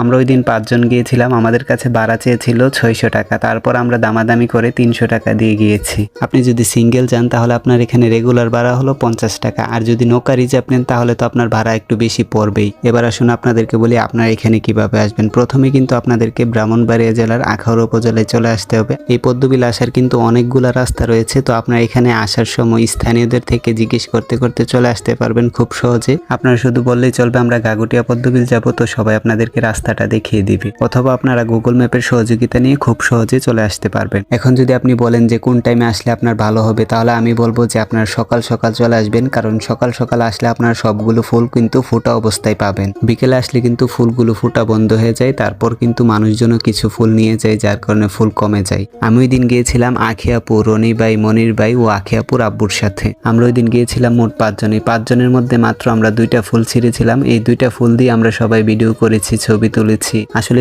আমরা ওই দিন পাঁচজন গিয়েছিলাম, আমাদের কাছে ভাড়া চেয়েছিল ছয়শো টাকা, তারপর আমরা দামাদামি করে তিনশো টাকা দিয়ে গিয়েছি। আপনি যদি সিঙ্গেল যান, তাহলে আপনার এখানে রেগুলার ভাড়া হলো পঞ্চাশ টাকা, আর যদি নৌকা রিজার্ভ নেন, তাহলে তো আপনার ভাড়া একটু বেশি পড়বেই। এবার আসুন আপনাদেরকে বলি, আপনারা এখানে কীভাবে আসবেন? প্রথমে কিন্তু আপনাদেরকে ব্রাহ্মণবাড়িয়া জেলার আখাউড়া উপজেলায় চলে আসতে হবে। এই পদ্মবিল আসার কিন্তু অনেকগুলো রাস্তা রয়েছে, তো আপনার এখানে আসার সময় স্থানীয়দের থেকে জিজ্ঞেস করতে করতে চলে আসতে পারবেন খুব সহজে। আপনারা শুধু বললেই চলবে, আমরা গাগুটিয়া পদ্মবিল যাব, তো সবাই আপনাদেরকে রাস্তাটা দেখিয়ে দিবে। অথবা আপনারা গুগল ম্যাপের সহযোগিতা নিয়ে খুব সহজে চলে আসতে পারবেন। এখন যদি আপনি বলেন যে কোন টাইমে আসলে আপনার ভালো হবে, তাহলে আমি বলব যে আপনার সকাল সকাল চলে আসবেন, কারণ সকাল সকাল আসলে আপনার সবগুলো ফুল কিন্তু ফোটা অবস্থায় পাবেন। বিকেলে আসলে কিন্তু ফুলগুলো ফোটা বন্ধ হয়ে যায়, তারপর কিন্তু মানুষজনও কিছু ফুল নিয়ে যায়, যার কারণে ফুল কমে যায়। আমি ওই দিন গিয়েছিলাম আখিয়াপুর, রনি ভাই, মনির ভাই ও আখিয়াপুর আব্বুর সাথে। আমরা ওই দিন গিয়েছিলাম মোট পাঁচজন। এই পাঁচজনের মধ্যে মাত্র আমরা দুইটা ফুল ছিঁড়েছিলাম। এই দুইটা ফুল দিয়ে আমরা সবাই ভিডিও করেছি, ছবি তুলেছি। আসলে